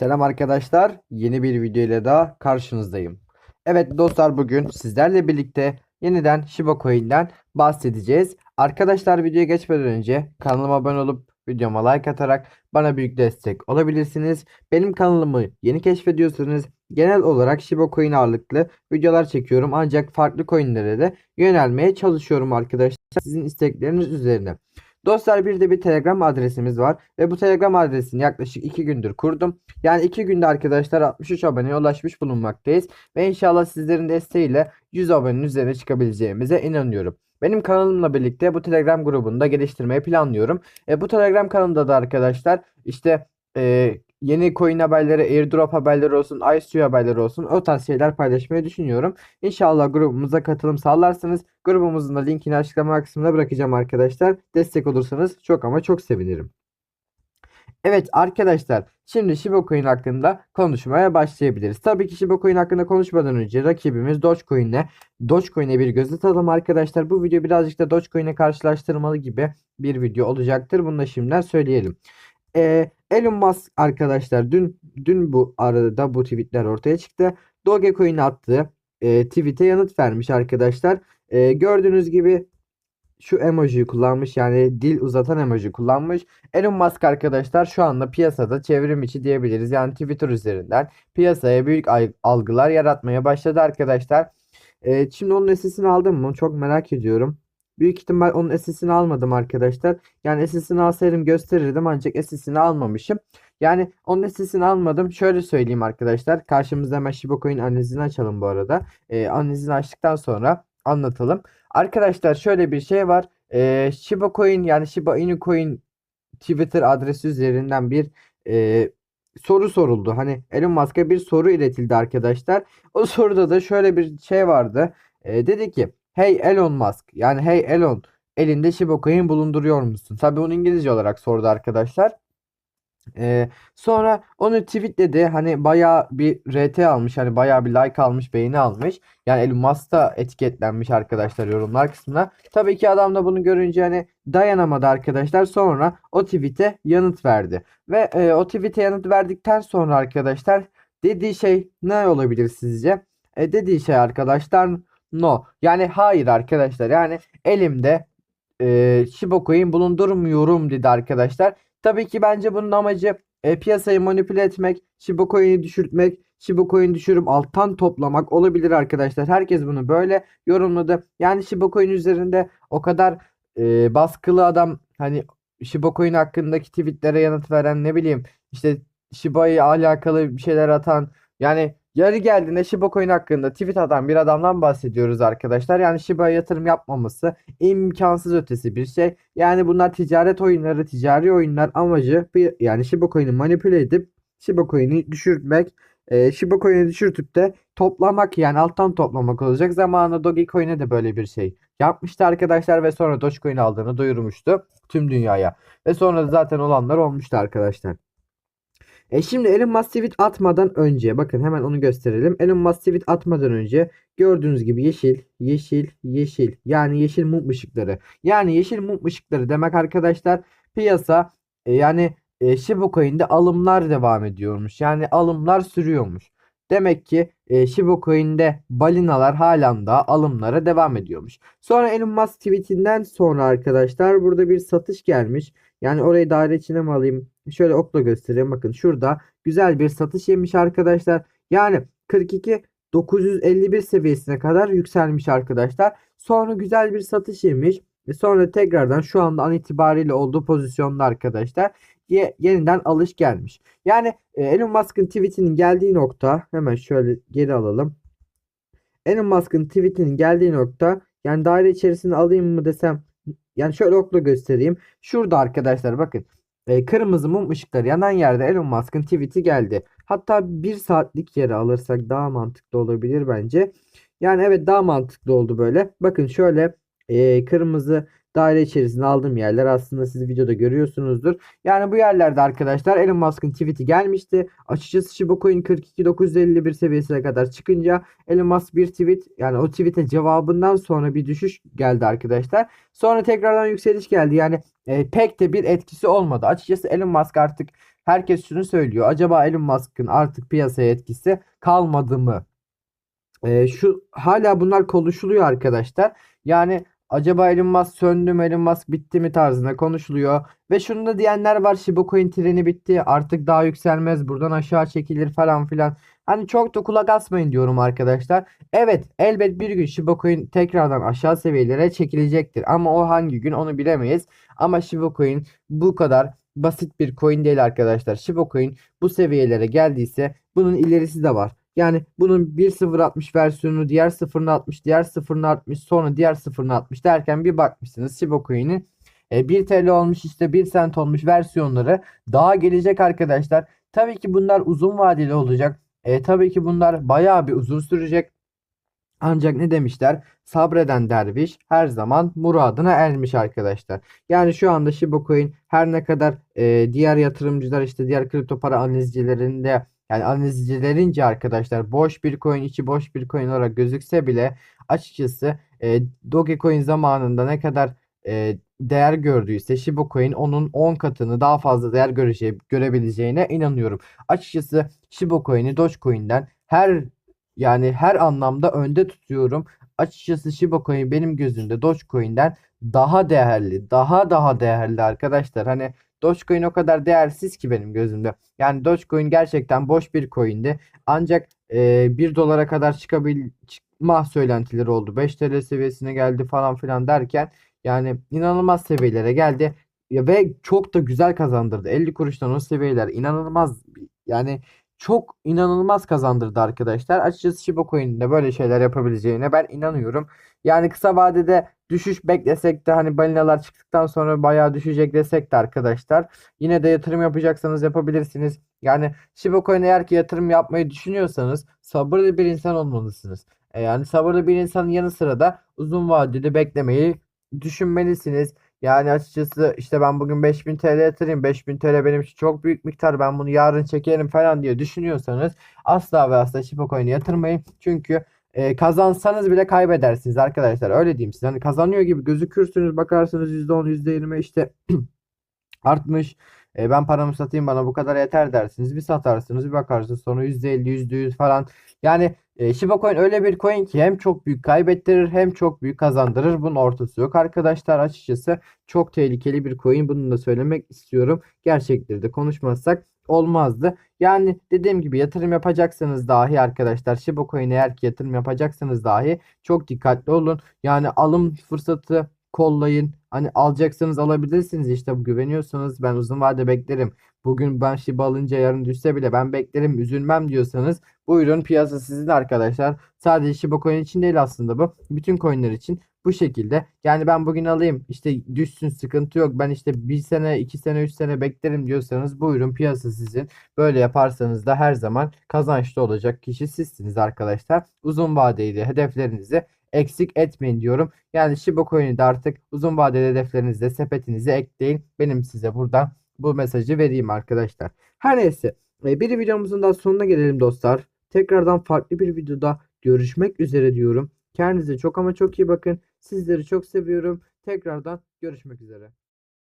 Selam arkadaşlar. Yeni bir video ile daha karşınızdayım. Evet dostlar bugün sizlerle birlikte yeniden Shiba Coin'den bahsedeceğiz. Arkadaşlar videoya geçmeden önce kanalıma abone olup videoma like atarak bana büyük destek olabilirsiniz. Benim kanalımı yeni keşfediyorsanız genel olarak Shiba Coin ağırlıklı videolar çekiyorum. Ancak farklı coinlere de yönelmeye çalışıyorum arkadaşlar. Sizin istekleriniz üzerine. Dostlar bir de bir Telegram adresimiz var ve bu Telegram adresini yaklaşık 2 gündür kurdum. Yani 2 günde arkadaşlar 63 aboneye ulaşmış bulunmaktayız ve inşallah sizlerin desteğiyle 100 abonenin üzerine çıkabileceğimize inanıyorum. Benim kanalımla birlikte bu Telegram grubunu da geliştirmeyi planlıyorum. E, bu Telegram kanalında da arkadaşlar işte e, yeni coin haberleri, airdrop haberleri olsun, ICO haberleri olsun o tarz şeyler paylaşmayı düşünüyorum. İnşallah grubumuza katılım sağlarsanız grubumuzun da linkini açıklama kısmına bırakacağım arkadaşlar. Destek olursanız çok ama çok sevinirim. Evet arkadaşlar şimdi Shiba Coin hakkında konuşmaya başlayabiliriz. Tabii ki Shiba Coin hakkında konuşmadan önce rakibimiz Dogecoin'le Dogecoin'e bir göz atalım arkadaşlar. Bu video birazcık da Dogecoin'e karşılaştırmalı gibi bir video olacaktır. Bunu da şimdiden söyleyelim. Ee, Elon Musk arkadaşlar dün dün bu arada bu tweetler ortaya çıktı. Dogecoin'e attığı e, tweet'e yanıt vermiş arkadaşlar. E, gördüğünüz gibi şu emojiyi kullanmış yani dil uzatan emoji kullanmış. Elon Musk arkadaşlar şu anda piyasada çevrim içi diyebiliriz. Yani Twitter üzerinden piyasaya büyük algılar yaratmaya başladı arkadaşlar. Ee, şimdi onun sesini aldım mı? Çok merak ediyorum. Büyük ihtimal onun sesini almadım arkadaşlar. Yani sesini alsaydım gösterirdim ancak sesini almamışım. Yani onun sesini almadım. Şöyle söyleyeyim arkadaşlar. Karşımızda hemen Shiba Coin analizini açalım bu arada. Ee, analizini açtıktan sonra anlatalım. Arkadaşlar şöyle bir şey var. Ee, Shiba yani Shiba Inu Coin Twitter adresi üzerinden bir e, soru soruldu. Hani Elon Musk'a bir soru iletildi arkadaşlar. O soruda da şöyle bir şey vardı. E, dedi ki Hey Elon Musk yani Hey Elon elinde Shiba Coin bulunduruyor musun? Tabii onu İngilizce olarak sordu arkadaşlar. Ee, sonra onu tweetledi. Hani bayağı bir RT almış. Hani bayağı bir like almış, beğeni almış. Yani Elon Musk da etiketlenmiş arkadaşlar yorumlar kısmına. Tabii ki adam da bunu görünce hani dayanamadı arkadaşlar. Sonra o tweet'e yanıt verdi. Ve e, o tweet'e yanıt verdikten sonra arkadaşlar dediği şey ne olabilir sizce? E, dediği şey arkadaşlar no. Yani hayır arkadaşlar. Yani elimde e, Shiba Coin bulundurmuyorum dedi arkadaşlar. Tabii ki bence bunun amacı e, piyasayı manipüle etmek, Shiba Coin'i düşürtmek, Shiba Coin düşürüp alttan toplamak olabilir arkadaşlar. Herkes bunu böyle yorumladı. Yani Shiba Coin üzerinde o kadar e, baskılı adam hani Shiba Coin hakkındaki tweetlere yanıt veren ne bileyim işte Shiba'yı alakalı bir şeyler atan yani yarı geldiğinde Shiba Coin hakkında tweet atan bir adamdan bahsediyoruz arkadaşlar. Yani Shiba'ya yatırım yapmaması imkansız ötesi bir şey. Yani bunlar ticaret oyunları, ticari oyunlar amacı yani Shiba Coin'i manipüle edip Shiba Coin'i düşürtmek. E, Shiba Coin'i düşürtüp de toplamak yani alttan toplamak olacak. Zamanında Dogecoin'e de böyle bir şey yapmıştı arkadaşlar ve sonra Dogecoin aldığını duyurmuştu tüm dünyaya. Ve sonra zaten olanlar olmuştu arkadaşlar. E şimdi Elon Musk tweet atmadan önce bakın hemen onu gösterelim. Elon Musk tweet atmadan önce gördüğünüz gibi yeşil, yeşil, yeşil. Yani yeşil mum ışıkları. Yani yeşil mum ışıkları demek arkadaşlar piyasa e, yani e, Shiba Coin'de alımlar devam ediyormuş. Yani alımlar sürüyormuş. Demek ki e, Shiba Coin'de balinalar halen daha alımlara devam ediyormuş. Sonra Elon Musk tweetinden sonra arkadaşlar burada bir satış gelmiş. Yani orayı daire içine mi alayım? Şöyle okla göstereyim. Bakın şurada güzel bir satış yemiş arkadaşlar. Yani 42 951 seviyesine kadar yükselmiş arkadaşlar. Sonra güzel bir satış yemiş. Ve sonra tekrardan şu anda an itibariyle olduğu pozisyonda arkadaşlar ye- yeniden alış gelmiş. Yani e, Elon Musk'ın tweetinin geldiği nokta hemen şöyle geri alalım. Elon Musk'ın tweetinin geldiği nokta yani daire içerisine alayım mı desem yani şöyle okla göstereyim. Şurada arkadaşlar bakın. E, kırmızı mum ışıkları yanan yerde Elon Musk'ın tweet'i geldi. Hatta bir saatlik yere alırsak daha mantıklı olabilir bence. Yani evet daha mantıklı oldu böyle. Bakın şöyle e, kırmızı daire içerisinde aldığım yerler aslında siz videoda görüyorsunuzdur. Yani bu yerlerde arkadaşlar Elon Musk'ın tweet'i gelmişti. Açıkçası Shiba Coin 42.951 seviyesine kadar çıkınca Elon Musk bir tweet yani o tweet'e cevabından sonra bir düşüş geldi arkadaşlar. Sonra tekrardan yükseliş geldi. Yani e, pek de bir etkisi olmadı. Açıkçası Elon Musk artık herkes şunu söylüyor. Acaba Elon Musk'ın artık piyasaya etkisi kalmadı mı? Ee, şu hala bunlar konuşuluyor arkadaşlar. Yani acaba Elon Musk söndü mü, Elon Musk bitti mi tarzında konuşuluyor. Ve şunu da diyenler var. Shiba Coin treni bitti. Artık daha yükselmez. Buradan aşağı çekilir falan filan. Hani çok da kulak asmayın diyorum arkadaşlar. Evet elbet bir gün Shiba Coin tekrardan aşağı seviyelere çekilecektir. Ama o hangi gün onu bilemeyiz. Ama Shiba Coin bu kadar basit bir coin değil arkadaşlar. Shiba Coin bu seviyelere geldiyse bunun ilerisi de var. Yani bunun 1.0.60 versiyonu diğer 0.60 diğer 0.60 sonra diğer 0.60 derken bir bakmışsınız Shiba Coin'in e, 1 TL olmuş işte 1 cent olmuş versiyonları daha gelecek arkadaşlar. Tabii ki bunlar uzun vadeli olacak. E, tabii ki bunlar bayağı bir uzun sürecek. Ancak ne demişler? Sabreden derviş her zaman muradına ermiş arkadaşlar. Yani şu anda Shiba Coin her ne kadar e, diğer yatırımcılar işte diğer kripto para analizcilerinde yani analizcilerince arkadaşlar boş bir coin içi boş bir coin olarak gözükse bile açıkçası e, Dogecoin zamanında ne kadar e, değer gördüyse Shiba Coin onun 10 katını daha fazla değer göreceği, görebileceğine inanıyorum. Açıkçası Shiba Coin'i Dogecoin'den her yani her anlamda önde tutuyorum. Açıkçası Shiba Coin benim gözümde Dogecoin'den daha değerli, daha daha değerli arkadaşlar. Hani Dogecoin o kadar değersiz ki benim gözümde. Yani Dogecoin gerçekten boş bir coin'di. Ancak e, 1 dolara kadar çıkabil çıkma söylentileri oldu. 5 TL seviyesine geldi falan filan derken yani inanılmaz seviyelere geldi. Ve çok da güzel kazandırdı. 50 kuruştan o seviyeler inanılmaz yani çok inanılmaz kazandırdı arkadaşlar. Açıkçası Shiba Coin'in de böyle şeyler yapabileceğine ben inanıyorum. Yani kısa vadede düşüş beklesek de hani balinalar çıktıktan sonra bayağı düşecek desek de arkadaşlar. Yine de yatırım yapacaksanız yapabilirsiniz. Yani Shiba Coin eğer ki yatırım yapmayı düşünüyorsanız sabırlı bir insan olmalısınız. E yani sabırlı bir insanın yanı sıra da uzun vadede beklemeyi düşünmelisiniz. Yani açıkçası işte ben bugün 5000 TL yatırayım. 5000 TL benim için çok büyük miktar. Ben bunu yarın çekerim falan diye düşünüyorsanız asla ve asla Shiba Coin'e yatırmayın. Çünkü e, kazansanız bile kaybedersiniz arkadaşlar. Öyle diyeyim size. Hani kazanıyor gibi gözükürsünüz. Bakarsınız %10, %20 işte artmış. E, ben paramı satayım bana bu kadar yeter dersiniz. Bir satarsınız bir bakarsınız sonra %50, %100 falan. Yani e, Shiba Coin öyle bir coin ki hem çok büyük kaybettirir hem çok büyük kazandırır. Bunun ortası yok arkadaşlar açıkçası. Çok tehlikeli bir coin. Bunu da söylemek istiyorum. Gerçekleri de konuşmazsak olmazdı. Yani dediğim gibi yatırım yapacaksanız dahi arkadaşlar Shiba Coin'e eğer ki yatırım yapacaksanız dahi çok dikkatli olun. Yani alım fırsatı kollayın. Hani alacaksanız alabilirsiniz işte güveniyorsanız ben uzun vade beklerim. Bugün ben Shiba alınca yarın düşse bile ben beklerim üzülmem diyorsanız buyurun piyasa sizin arkadaşlar. Sadece Shiba Coin için değil aslında bu. Bütün coinler için bu şekilde. Yani ben bugün alayım işte düşsün sıkıntı yok. Ben işte bir sene, iki sene, üç sene beklerim diyorsanız buyurun piyasa sizin. Böyle yaparsanız da her zaman kazançlı olacak kişi sizsiniz arkadaşlar. Uzun vadeli hedeflerinizi eksik etmeyin diyorum. Yani Shiba Coin'i de artık uzun vadeli hedeflerinizde sepetinize ekleyin. Benim size buradan bu mesajı vereyim arkadaşlar. Her neyse e, bir videomuzun da sonuna gelelim dostlar. Tekrardan farklı bir videoda görüşmek üzere diyorum. Kendinize çok ama çok iyi bakın. Sizleri çok seviyorum. Tekrardan görüşmek üzere.